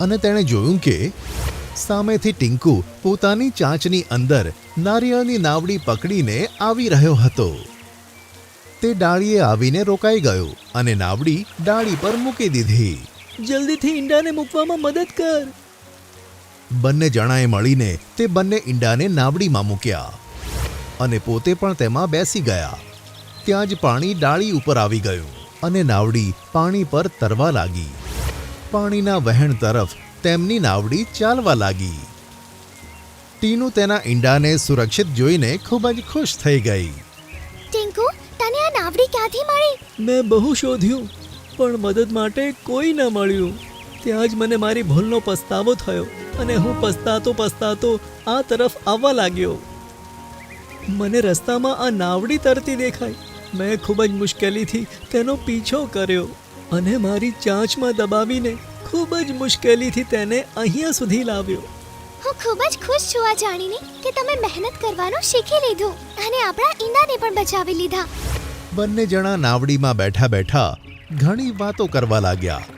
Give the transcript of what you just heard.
અને તેણે જોયું કે સામેથી ટિંકુ પોતાની ચાંચની અંદર નારિયેળની નાવડી પકડીને આવી રહ્યો હતો. તે ડાળીએ આવીને રોકાઈ ગયો અને નાવડી ડાળી પર મૂકી દીધી. જલ્દીથી ઈંડાને મૂકવામાં મદદ કર. બંને જણાએ મળીને તે બંને ઈંડાને નાવડીમાં મૂક્યા અને પોતે પણ તેમાં બેસી ગયા. ત્યાં જ પાણી ડાળી ઉપર આવી ગયું અને નાવડી પાણી પર તરવા લાગી. પાણીના વહેણ તરફ તેમની નાવડી ચાલવા લાગી. ટીનુ તેના ઈંડાને સુરક્ષિત જોઈને ખૂબ જ ખુશ થઈ ગઈ. ટિંકુ તને આ નાવડી ક્યાંથી મળી? મેં બહુ શોધ્યું પણ મદદ માટે કોઈ ન મળ્યું. ત્યાં જ મને મારી ભૂલનો પસ્તાવો થયો અને હું પસ્તાતો પસ્તાતો આ તરફ આવવા લાગ્યો. મને રસ્તામાં આ નાવડી તરતી દેખાઈ. મેં ખૂબ જ મુશ્કેલીથી તેનો પીછો કર્યો. અને મારી ચાંચમાં દબાવીને ખૂબ જ મુશ્કેલીથી તેને અહીંયા સુધી લાવ્યો. હું ખૂબ જ ખુશ છું આ જાણીને કે તમે મહેનત કરવાનું શીખી લીધું અને આપણા ઈંડાને પણ બચાવી લીધા. બંને જણા નાવડીમાં બેઠા બેઠા ઘણી વાતો કરવા લાગ્યા.